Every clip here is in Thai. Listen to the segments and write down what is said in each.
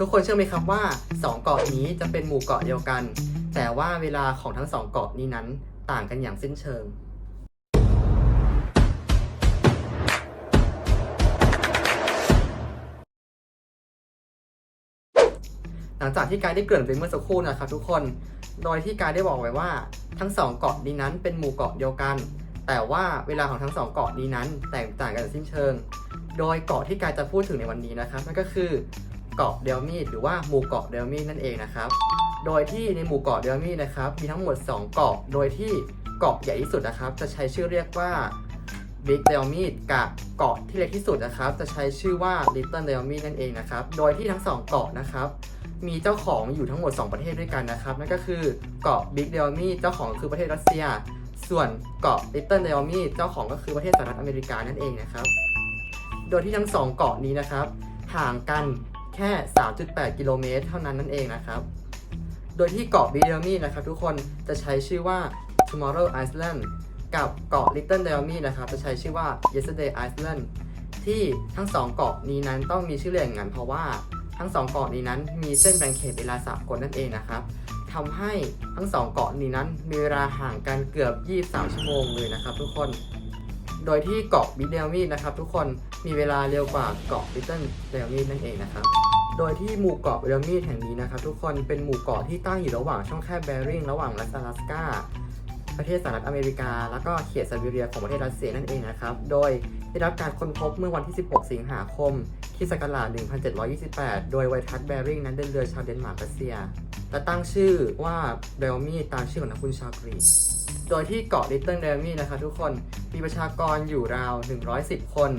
ทุกคนเชื่อไหมครับว่า 2 เกาะนี้จะเป็นหมู่เกาะเดียวกัน แต่ว่าเวลาของทั้ง 2 เกาะนี้นั้นต่างกันอย่างสิ้นเชิงหลังจากที่กายได้เกริ่นไปเมื่อสักครู่นะครับทุกคน โดยที่กายได้บอกไว้ว่าทั้งสองเกาะนี้นั้นเป็นหมู่เกาะเดียวกัน แต่ว่าเวลาของทั้งสองเกาะนี้นั้นแตกต่างกันอย่างสิ้นเชิง โดยเกาะที่กายจะพูดถึงในวันนี้นะครับนั่นก็คือ เกาะเดลมีดหรือว่าหมู่เกาะเดลมีดนั่นเองนะครับ โดยที่ในหมู่เกาะเดลมีดนะครับมีทั้งหมด 2 เกาะ โดยที่เกาะใหญ่ที่สุดนะครับ จะใช้ชื่อเรียกว่า Big d e l m e d กับเกาะที่เล็กที่สุดนะครับ จะใช้ชื่อว่า Little d e l m e d นั่นเองนะครับ โดยที่ทั้งสองเกาะนะครับมีเจ้าของอยู่ทั้งหมด 2 ประเทศด้วยกันนะครับ นั่นก็คือเกาะ Big d e l m e d เจ้าของคือประเทศรัสเซีย ส่วนเกาะ Little d e l m e d เจ้าของก็คือประเทศสหรัฐอเมริกานั่นเองนะครับ โดยที่ทั้งสองเกาะนี้นะครับห่างกัน แค่ 3.8 กิโลเมตรเท่านั้นนั่นเองนะครับ โดยที่เกาะ Big d e l m e d นะครับทุกคนจะใช้ชื่อว่า Tomorrow Island กับเกาะ Little d e l m e d นะครับจะใช้ชื่อว่า Yesterday Island ที่ทั้งสองเกาะนี้นั้นต้องมีชื่อเรียกอย่างนั้นเพราะว่าทั้งสองเกาะนี้นั้นมีเส้นแบ่งเขตเวลาสากลนั่นเองนะครับทำให้ทั้งสองเกาะนี้นั้นมีเวลาห่างกันเกือบ 23 ชั่วโมงเลยนะครับทุกคน โดยที่เกาะบิเดลมีนะครับทุกคนมีเวลาเร็วกว่าเกาะ Little d e l m e d นั่นเองนะครับ โดยที่หมู่เกาะเดลมีแห่งนี้นะครับทุกคนเป็นหมู่เกาะที่ตั้งอยู่ระหว่างช่องแคบแบริงระหว่างรัฐอลาสกาประเทศสหรัฐอเมริกา แล้วก็เขตไซบีเรียของประเทศรัสเซียนั่นเองนะครับ โดยได้รับการค้นพบเมื่อวันที่ 16 สิงหาคมคิศักราช1728 โดยไวทัสแบริงนั้นเดินเรือชาวเดนมาร์กรัสเซีย และตั้งชื่อว่าเดลมีตามชื่อของนักคุณชาวกรีกโดยที่เกาะลิตเติ้ลเดลมีนะครับทุกคนมีประชากรอยู่ราว 110 คน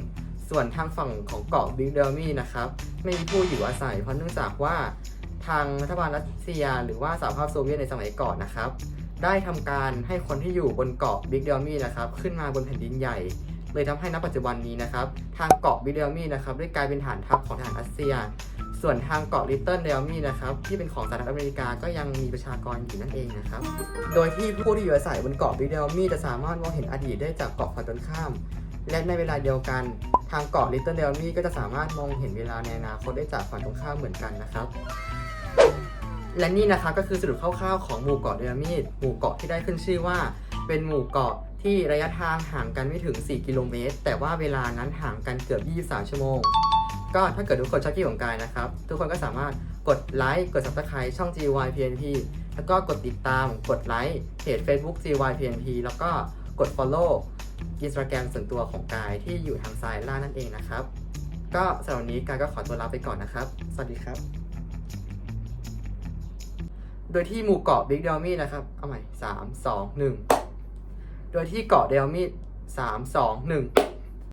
ส่วนทางฝั่งของเกาะบิ๊กเดลมี่นะครับไม่มีผู้อยู่อาศัย เพราะเนื่องจากว่าทางรัฐบาลรัสเซีย หรือว่าสหภาพโซเวียตในสมัยก่อนนะครับ ได้ทำการให้คนที่อยู่บนเกาะบิ๊กเดลมี่นะครับขึ้นมาบนแผ่นดินใหญ่ เลยทำให้ณปัจจุบันนี้นะครับ ทางเกาะบิ๊กเดลมี่นะครับได้กลายเป็นฐานทัพของทหารรัสเซีย ส่วนทางเกาะลิตเติ้ลเดลมี่นะครับที่เป็นของสหรัฐอเมริกาก็ยังมีประชากรอยู่นั่นเองนะครับ โดยที่ผู้ที่อยู่อาศัยบนเกาะบิ๊กเดลมี่จะสามารถมองเห็นอดีตได้จากเกาะฝั่งตรงข้าม และในเวลาเดียวกัน ทางเกาะลิตเติ้ลเดลมี่ก็จะสามารถมองเห็นเวลาในอนาคตได้จากฝั่งตรงข้ามเหมือนกันนะครับ และนี่นะครับก็คือสรุปคร่าวๆของหมู่เกาะเดลมีดหมู่เกาะที่ได้ขึ้นชื่อว่า เป็นหมู่เกาะที่ระยะทางห่างกันไม่ถึง 4 กิโลเมตร แต่ว่าเวลานั้นห่างกันเกือบ 23 ชั่วโมง ก็ถ้าเกิดทุกคนชอบคลิปของกายนะครับ ทุกคนก็สามารถกดไลค์ กด subscribe ช่อง GYPNP แล้วก็กดติดตาม กดไลค์เพจ Facebook GYPNP แล้วก็กด follow อินสตาแกรมส่วนตัวของกายที่อยู่ทางซ้ายล่างนั่นเองนะครับ ก็สำหรับวันนี้กายก็ขอตัวลาไปก่อนนะครับ สวัสดีครับ โดยที่หมู่เกาะบิ๊กเดลมี่นะครับ เอาใหม่สามสองหนึ่งโดยที่เกาะเดลมี่สามสองหนึ่ง